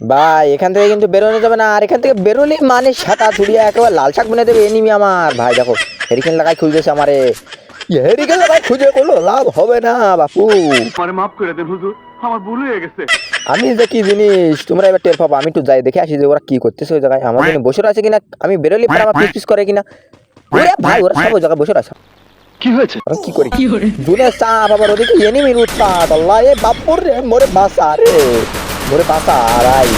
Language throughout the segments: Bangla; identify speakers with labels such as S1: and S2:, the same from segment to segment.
S1: ভাই এখান থেকে কিন্তু বেরোনো যাবে না। আর এখান থেকে বেরোলে মানে সাতা ছুড়িয়ে একেবারে লাল শাক বনে দেবে এনিমি আমার। ভাই দেখো হেরিকেন লাগাই খুঁজতেছে আমারে। হেরিকেন লাগাই খুঁজে কোনো লাভ হবে না বাপু।
S2: মাফ করে দেন হুজুর আমার ভুল হয়ে গেছে।
S1: আমি যে কি জিনিস তোমরা এবার টের পাবো আমি একটু যাই দেখে আসি যে ওরা কি করতেছে ওই জায়গায়। আমার জন্য বসে আছে কিনা আমি বেরোলি পরে আমার পিস পিস করে কিনা। ওরে ভাই ওরা সব জায়গায় বসে আছে।
S2: কি হয়েছে?
S1: আমি কি করি? দুনে চাপ আবার ওদিকে এনিমির উৎপাত আল্লাহ এ বাপুর রে মোরে বাসা রে। মোরে বাসা রাই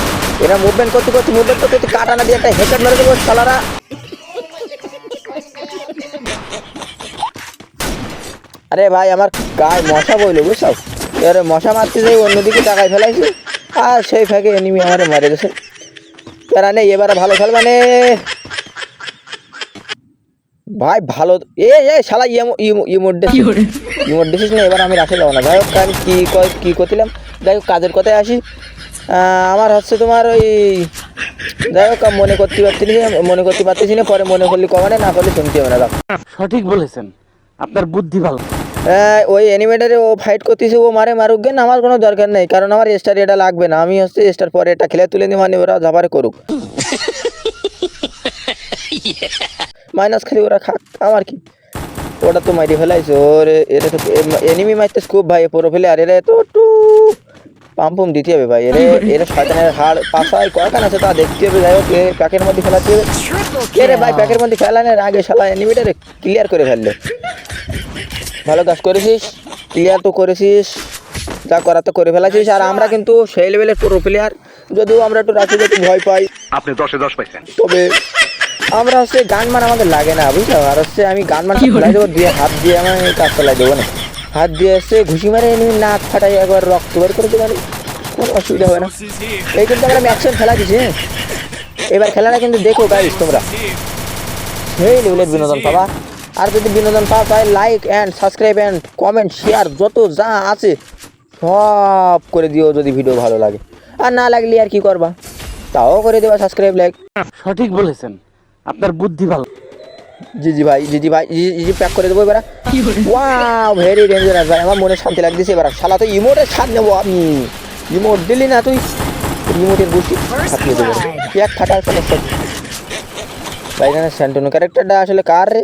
S1: এরা মুভমেন্ট করতে করতে মুভমেন্ট করতে করতে কাটা না দিয়ে একটা হেডশট মেরে দেবো শালারা। আরে ভাই আমার গায়ে মশা বইলো বুঝছ? এবারে মশা মারতে যাই অন্যদিকে টাকায় ফেলাইছি। আর সেই ফাঁকে এনিমি আমারে মারে গেছে তারা নেই এবারে ভালো খেলবা নে। ভাই ভালো এ এ শালা ইমো ইমো ইমোট ইমোট দেখছিস না এবার আমি রাখে যাব না। হোক আমি কী ক- কী করছিলাম? যাই হোক কাজের কথায় আসি। আমার হচ্ছে তোমার ওই যাই হোক মনে করতে পারছি না মনে করতে পারতেছি না পরে মনে করলে কমানে না করলে শুনতে হবে না
S3: সঠিক বলেছেন। আপনার বুদ্ধি ভালো।
S1: ওই অ্যানিমেটারে ও ফাইট করতেছে ও মারে মারুক গে আমার কোনো দরকার নেই কারণ আমার স্টার এটা লাগবে না। আমি হচ্ছে স্টার পরে এটা খেলে তুলে নিয়ে মানে ওরা ঝাপারে করুক। মাইনাস খালি ওরা খাক আমার কি? ওটা তো মাইরে ফেলাইছে ওর এটা তো এনিমি মারতে খুব ভাই পুরো ফেলে আর এরা তো একটু পাম্পুম দিতে হবে ভাই। এরে এরা শয়তানের হাড় পাশায় কয়খান আছে তা দেখতে হবে। যাই হোক এ প্যাকের মধ্যে ফেলাতে হবে কে রে ভাই প্যাকের মধ্যে ফেলানোর আগে শালা এনিমিটারে ক্লিয়ার করে ফেললে। ভালো কাজ করেছিস ক্লিয়ার তো করেছিস যা করার তো করে ফেলেছিস। আর আমরা কিন্তু সেই লেভেলের প্রো প্লেয়ার যদিও আমরা একটু রাতে একটু ভয় পাই।
S2: আপনি দশে দশ পাইছেন।
S1: তবে আমরা হচ্ছে গান মান আমাদের লাগে না বুঝছ? আর হচ্ছে আমি গান মান ফেলাই দেবো দিয়ে হাত দিয়ে আমার এই কাজ চালাই দেবো না। হাত দিয়ে এসে ঘুষি মারে এনে নাক ফাটাই একবার রক্ত বের করে দেবো কোনো অসুবিধা হবে না। এই কিন্তু আমরা ম্যাক্সিমাম খেলা দিছি হ্যাঁ? এবার খেলাটা কিন্তু দেখো গাইস তোমরা। সেই লেভেলের বিনোদন পাবা। আর যদি বিনোদন পাওয়া তাই like and subscribe and comment share যত যা আছে, সব করে দিও যদি ভিডিও ভালো লাগে। আর না লাগলে আর কি করবা? তাও করে দেবা সাবস্ক্রাইব লাইক
S3: সঠিক বলেছেন। আপনার বুদ্ধি ভালো।
S1: জি জি ভাই জি জি ভাই জি জি প্যাক করে দেবো এবার। ওয়াও ভেরি ডেঞ্জারাস ভাই আমার মনে শান্তি লাগতেছে এবার। শালা তো ইমোটের ছাড় নেব আমি। ইমোট দিলি না তুই। ইমোটের বুঝি ছাপিয়ে দেবো। এক ফাটার সমস্যা ভাই এখানে স্যান্টনো ক্যারেক্টারটা আসলে কার রে?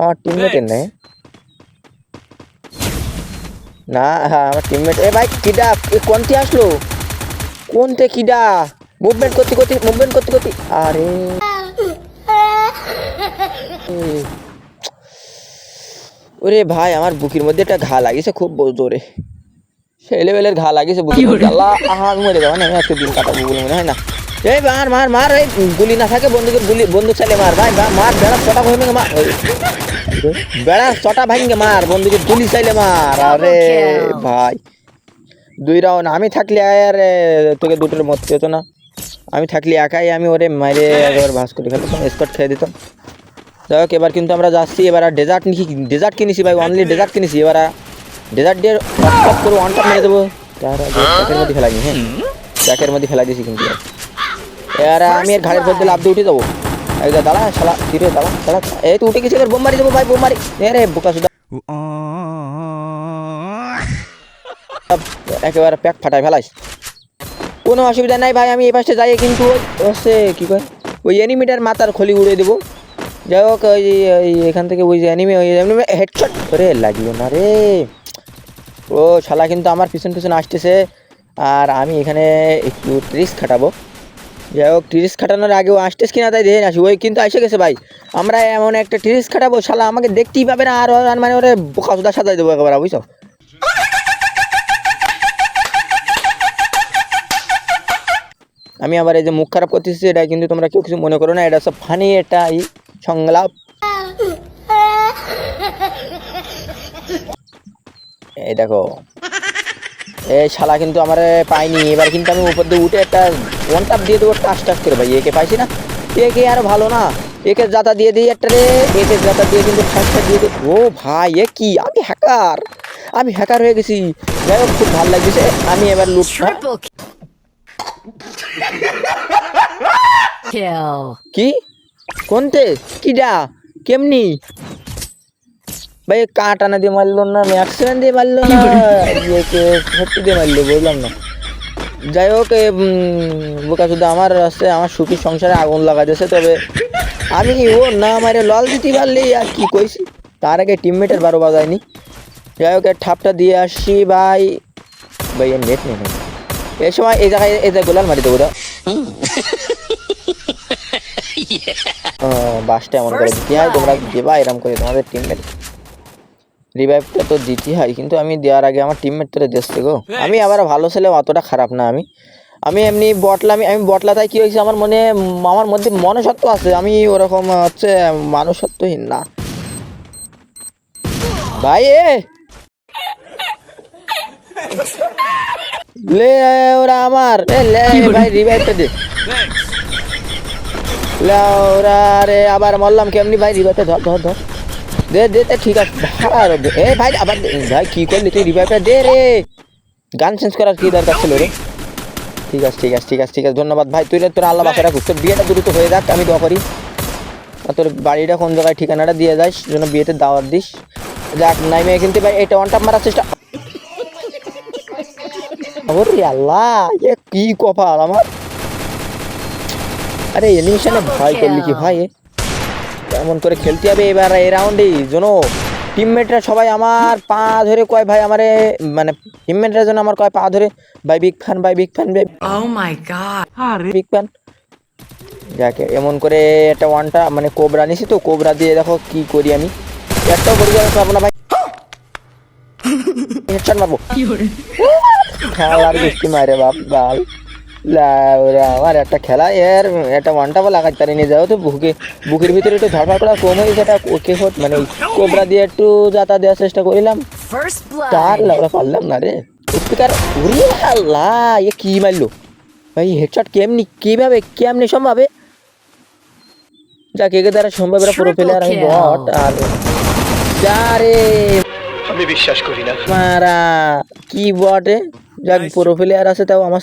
S1: আমার টিমমেটের নেই। না হ্যাঁ আমার টিমমেট এ ভাই কিডা এ কোনটি আসলো? কোনতে কিডা? মুভমেন্ট করতে করতে মুভমেন্ট করতে করতে। আরে। ওরে ভাই আমার বুকের মধ্যে একটা ঘা লাগিয়েছে খুব জোরে। সেই লেভেলের ঘা লাগিয়েছে বুকের মধ্যে। আল্লাহ আহা মরে যাব। না আমি আজকে দিন কাটাবো বলে মনে হয় না। এই মার মার মার এই গুলি না থাকে বন্দুকের গুলি বন্দুক চালে মার। ভাই মার বেড়া ছটা ভেঙে মার। বেড়া ছটা ভাঙে মার বন্দুকের গুলি চাইলে মার। আরে ভাই দুই রাউন্ড আমি থাকলে আর তোকে দুটোর মত হতো না। আমি থাকলে একাই আমি ওরে মাইরে একবার ভাস করে ফেলতাম স্কট খেয়ে দিতাম। যাই হোক এবার কিন্তু আমরা যাচ্ছি এবার আর ডেজার্ট নিছি ডেজার্ট কিনেছি ভাই অনলি ডেজার্ট কিনেছি এবার ডেজার্ট দিয়ে টপ করে ওয়ান টপ মেরে দেবো। তার আগে প্যাকের মধ্যে ফেলাই হ্যাঁ। প্যাকের মধ্যে ফেলাই দিয়েছি কিন্তু। এবার আমি এর ঘাড়ের মধ্যে লাভ দিয়ে উঠে যাব। একদম দাঁড়া শালা ধীরে দাঁড়া দাঁড়া। এই তো উঠে গেছে এবার বোম মারি দেবো ভাই বোম মারি। রে বোকা সুদা একেবারে প্যাক ফাটাই ফেলাইস। কোনো অসুবিধা নাই ভাই, আমি এই পাশে যাই, কিন্তু ওই হচ্ছে কী কয়, ওই এনিমিটার মাথার খলি উড়ে দেবো। যাই হোক, ওই এখান থেকে ওই যে অ্যানিমে ওই অ্যানিমে হেডশট করে লাগিও না রে। ও শালা, কিন্তু আমার পিছন পিছন আসতেছে। আর আমি এখানে একটু ট্রিস খাটাবো। যাই হোক ট্রিস খাটানোর আগে আগেও আসতেস কিনা তাই দেখে আসি। ওই কিন্তু এসে গেছে ভাই। আমরা এমন একটা ট্রিস খাটাবো, শালা, আমাকে দেখতেই পাবে না। আর মানে ওরে বোকা সুদা সাজাই দেবো একেবারে, বুঝছ? আমি আবার এই যে মুখ খারাপ করতেছি, এটা কিন্তু তোমরা কেউ কিছু মনে করো না, এটা সব ফানি এটা এই সংলাপ। এই দেখো। এই শালা কিন্তু আমার পাইনি এবার কিন্তু আমি উপর দিয়ে উঠে একটা ওয়ান টাপ দিয়ে দেবো টাস টাস করে, ভাই একে পাইছি না? একে আর ভালো না? একে জাতা দিয়ে দিই একটা রে একে জাতা দিয়ে কিন্তু ঠাসটা দিয়ে দিই। ও ভাই, এ কি? আমি হ্যাকার আমি হ্যাকার হয়ে গেছি। যাই হোক, খুব ভালো লাগছে। আমি এবার লুট. কি? কোনতে? কিডা? কেমনি? ভাই দিয়ে না ম্যাক্সিমাম দিয়ে না। ইয়েকে দিয়ে বললাম না। যাই হোক বোকা শুধু আমার আছে, আমার সুখীর সংসারে আগুন লাগা দিয়েছে তবে আমি ও না মারে লল দিতে পারলি? আর কি কইছি? তার আগে টিমমেটের বারো বাজায়নি। যাই হোক ঠাপটা দিয়ে আসছি, ভাই। ভাই নেট নেই। এই সময় এই জায়গায় এই জায়গায় গোলাল মারি দেবো বাসটা এমন করে দিতে হয় তোমরা দেবা এরম করে তোমাদের টিমমেট রিভাইভটা তো দিতে হয় কিন্তু আমি দেওয়ার আগে আমার টিমমেট তোরে দেখছে গো। আমি আবার ভালো ছেলে অতটা খারাপ না আমি। আমি এমনি বটলা আমি আমি বটলা তাই কি হয়েছে আমার মনে আমার মধ্যে মনুষ্যত্ব আছে আমি ওরকম হচ্ছে মানুষত্বহীন না। ভাই এ! লে ওরা আমার। লে ভাই রিভাইভটা দে। লে ওরা রে আবার মরলাম কেমনি? ভাই রিভাইভটা ধর ধর ধর। দে দে দে ঠিক আছে এ ভাই আবার ভাই কি করলি তুই? রিভাইভটা দে রে। গান চেঞ্জ করার কি দরকার ছিল রে? ঠিক আছে ঠিক আছে ঠিক আছে ঠিক আছে ধন্যবাদ। ভাই তুই তোর আল্লাহ বাসা রাখুক। তোর বিয়েটা দ্রুত হয়ে যাক আমি দোয়া করি। আর তোর বাড়িটা কোন জায়গায় ঠিকানাটা দিয়ে যাস যেন বিয়েতে দাওয়াত দিস। যাক নাই মেয়ে কিন্তু ভাই এটা ওয়ান টাপ মারার চেষ্টা ওরে আল্লাহ এ কি কপাল আমার? আরে এলিমিশনে ভয় করলি কি ভাই এমন করে খেলতে হবে এবার এই রাউন্ডেই জানো? টিমমেটরা সবাই আমার পা ধরে কয় ভাই আমারে মানে টিমমেটরা যেন আমার কয় পা ধরে ভাই বিগ ফ্যান ভাই big fan
S4: Oh.
S1: Big fan যাকে এমন করে একটা ওয়ানটা মানে কোবরা নিছি তো কোবরা দিয়ে দেখো কি করি আমি। একটাও যাবে পারব না ভাই হেডশট মারবো। খেলার বৃষ্টি মারে বাপ বাল। লাউরা, আমার একটা খেলা এর একটা লাগাতে পারিনি যাও তো বুকে। বুকের ভিতরে একটু ধরফার করা কম হয়ে সেটা ওকে হোক মানে কোবরা দিয়ে একটু যাতা দেওয়ার চেষ্টা করিলাম। তার. লাউরা পারলাম না রে। স্পিকার উড়িয়ে আল্লাহ এ কি মারলো? ভাই হেডশট কেমনি কীভাবে কেমনি সম্ভাবে যাক একে দ্বারা সম্ভব এরা পুরো
S4: Triple
S1: প্লেয়ার আমি বট আর যা রে।
S2: আমি বিশ্বাস করি না।
S1: মারা কি বটে? যাক পুরো প্লেয়ার আছে তাও আমার